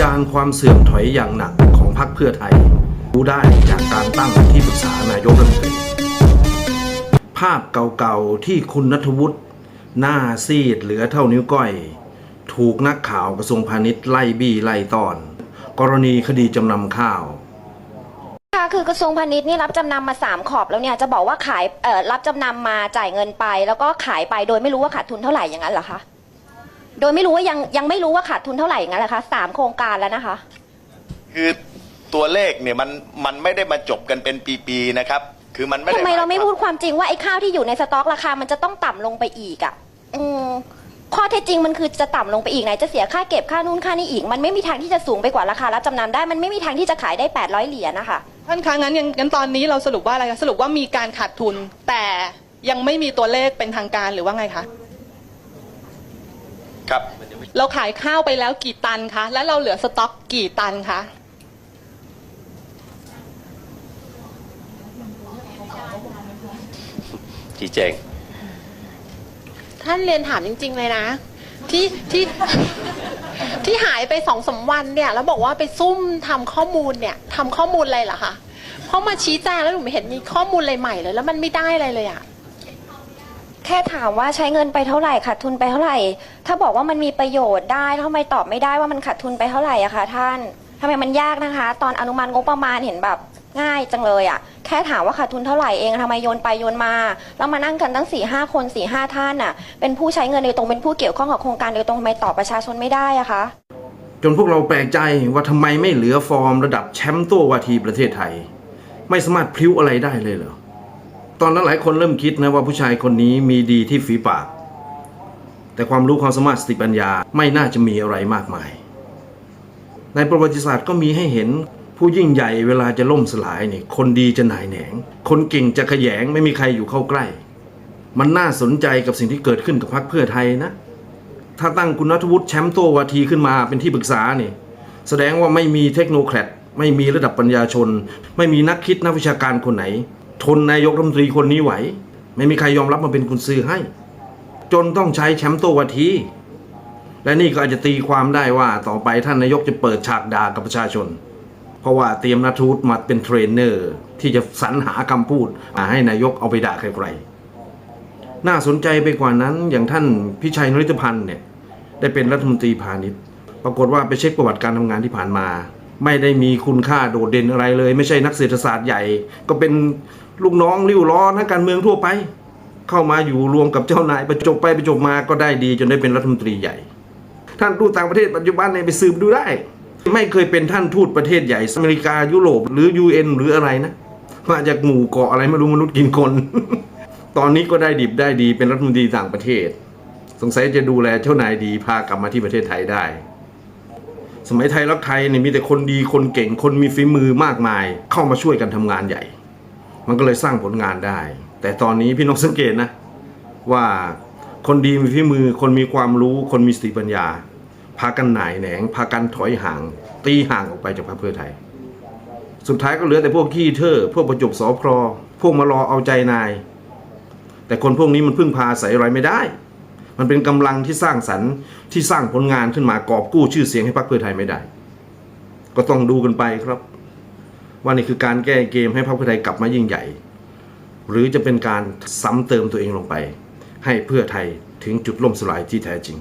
ญาณความเสื่อมถอยอย่างหนักของพรรคเพื่อไทย รู้ได้จากการตั้งที่ปรึกษานายกรัฐมนตรีภาพเก่าๆที่คุณนัทวุฒิหน้าซีดเหลือเท่านิ้วก้อย ถูกนักข่าวกระทรวงพาณิชย์ไล่บี้ไล่ตอน กรณีคดีจำนำข้าวค่ะคือกระทรวงพาณิชย์นี่รับจำนำมาสามขอบแล้วเนี่ยจะบอกว่าขายรับจำนำมาจ่ายเงินไป แล้วก็ขายไปโดยไม่รู้ว่าขาดทุนเท่าไหร่อย่างนั้นเหรอคะ โดยไม่รู้ว่ายังยังไม่รู้ว่าขาดทุนเท่าไหร่อย่างนั้นเหรอคะสามโครงการแล้วนะคะ คือตัวเลขเนี่ยมันมันไม่ได้มาจบกันเป็นปีๆนะครับ คือมันไม่ได้ทำไมเราไม่หยควพูดความจริงว่าไอ้ข้าวที่อยู่ในสต็อกราคามันจะต้องต่ำลงไปอีกอะอืมข้อเท็จจริงมันคือจะต่ำลงไปอีกไหนจะเสียค่าเก็บค่านู่นค่านี่อีก มันไม่มีทางที่จะสูงไปกว่าราคารับจำนำได้มันไม่มีทางที่จะขายได้ 800 เหรียญนะคะท่านคะงั้นยังงั้นตอนนี้เราสรุปว่าอะไรคะสรุปว่ามีการขาดทุนแต่ยังไม่มีตัวเลขเป็นทางการหรือว่าไงคะ ครับ เราขายข้าวไปแล้วกี่ตันคะ แล้วเราเหลือสต็อกกี่ตันคะ ชี้แจง ท่านเรียนถามจริง ๆ เลยนะ ที่ที่ที่หายไปสองสามวันเนี่ย แล้วบอกว่าไปซุ่มทำข้อมูลเนี่ยทำข้อมูลอะไรเหรอคะเพราะมาชี้แจงแล้วหนูไม่เห็นมีข้อมูลอะไรใหม่เลย แล้วมันไม่ได้อะไรเลยอะ แค่ถามว่าใช้เงินไปเท่าไหร่ขาดทุนไปเท่าไหร่ ถ้าบอกว่ามันมีประโยชน์ได้ทำไมตอบไม่ได้ว่ามันขาดทุนไปเท่าไหร่อะคะท่านทำไมมันยากนะคะ ตอนอนุมัติงบประมาณเห็นแบบง่ายจังเลยอะแค่ถามว่าขาดทุนเท่าไหร่เองทำไมโยนไปโยนมาแล้วมานั่งกันตั้งสี่ห้าคนสี่ห้าท่านอะเป็นผู้ใช้เงินโดยตรงเป็นผู้เกี่ยวข้องกับโครงการโดยตรงทำไมตอบประชาชนไม่ได้อะคะจนพวกเราแปลกใจว่าทำไมไม่เหลือฟอร์มระดับแชมป์ตัววาทีประเทศไทย ไม่สามารถพลิ้วอะไรได้เลยเหรอ ตอนนั้นหลายคนเริ่มคิดนะว่าผู้ชายคนนี้มีดีที่ฝีปาก แต่ความรู้ความสามารถสติปัญญาไม่น่าจะมีอะไรมากมาย ในประวัติศาสตร์ก็มีให้เห็นผู้ยิ่งใหญ่เวลาจะล่มสลายนี่คนดีจะหน่ายแหนง คนเก่งจะขยงไม่มีใครอยู่เข้าใกล้ มันน่าสนใจกับสิ่งที่เกิดขึ้นกับพรรคเพื่อไทยนะ ถ้าตั้งคุณนัทวุฒิแชมป์โตวาทีขึ้นมาเป็นที่ปรึกษาเนี่ยแสดงว่าไม่มีเทคโนแครดไม่มีระดับปัญญาชน ไม่มีนักคิดนักวิชาการคนไหน ทนนายกรัฐมนตรีคนนี้ไหว ไม่มีใครยอมรับมาเป็นกุญซือให้ จนต้องใช้แชมป์โตวาที และนี่ก็อาจจะตีความได้ว่าต่อไปท่านนายกจะเปิดฉากด่ากับประชาชน เพราะว่าเตรียมนัทวุฒิมาเป็นเทรนเนอร์ ที่จะสรรหาคำพูดมาให้นายกเอาไปด่าใครๆน่าสนใจไปกว่านั้นอย่างท่านพิชัยนริตพันธ์เนี่ยได้เป็นรัฐมนตรีพาณิชย์ ปรากฏว่าไปเช็คประวัติการทำงานที่ผ่านมา ไม่ได้มีคุณค่าโดดเด่นอะไรเลย ไม่ใช่นักเศรษฐศาสตร์ใหญ่ ก็เป็นลูกน้องริ้วล้อนักการเมืองทั่วไป เข้ามาอยู่รวมกับเจ้านายประจบไปประจบมาก็ได้ดี จนได้เป็นรัฐมนตรีใหญ่ ท่านทูตต่างประเทศปัจจุบันเนี่ยไปสืบดูได้ ไม่เคยเป็นท่านทูตประเทศใหญ่อเมริกายุโรปหรือ UN หรืออะไรนะมาจากหมู่เกาะอะไรไม่รู้มนุษย์กินคน ตอนนี้ก็ได้ดิบได้ดีเป็นรัฐมนตรีต่างประเทศ สงสัยจะดูแลเจ้านายดีพากลับมาที่ประเทศไทยได้ มัยไทยรักไทยเนี่ยมีแต่คนดีคนเก่งคนมีฝีมือมากมาย เข้ามาช่วยกันทำงานใหญ่ มันก็เลยสร้างผลงานได้ แต่ตอนนี้พี่น้องสังเกตนะ ว่าคนดีมีฝีมือ คนมีความรู้ คนมีสติปัญญา พากันหน่ายแหนง พากันถอยห่าง ตีห่างออกไปจากพรรคเพื่อไทย สุดท้ายก็เหลือแต่พวกขี้เท่อพวกประจบสอพรพวกมารอเอาใจนาย แต่คนพวกนี้มันพึ่งพาอาศัยอะไรไม่ได้ มันเป็นกำลังที่สร้างสรรค์ที่สร้างผลงานขึ้นมากอบกู้ชื่อเสียงให้พรรคเพื่อไทยไม่ได้ ก็ต้องดูกันไปครับ ว่านี่คือการแก้เกมให้พรรคเพื่อไทยกลับมายิ่งใหญ่ หรือจะเป็นการซ้ำเติมตัวเองลงไป ให้เพื่อไทยถึงจุดล่มสลายที่แท้จริง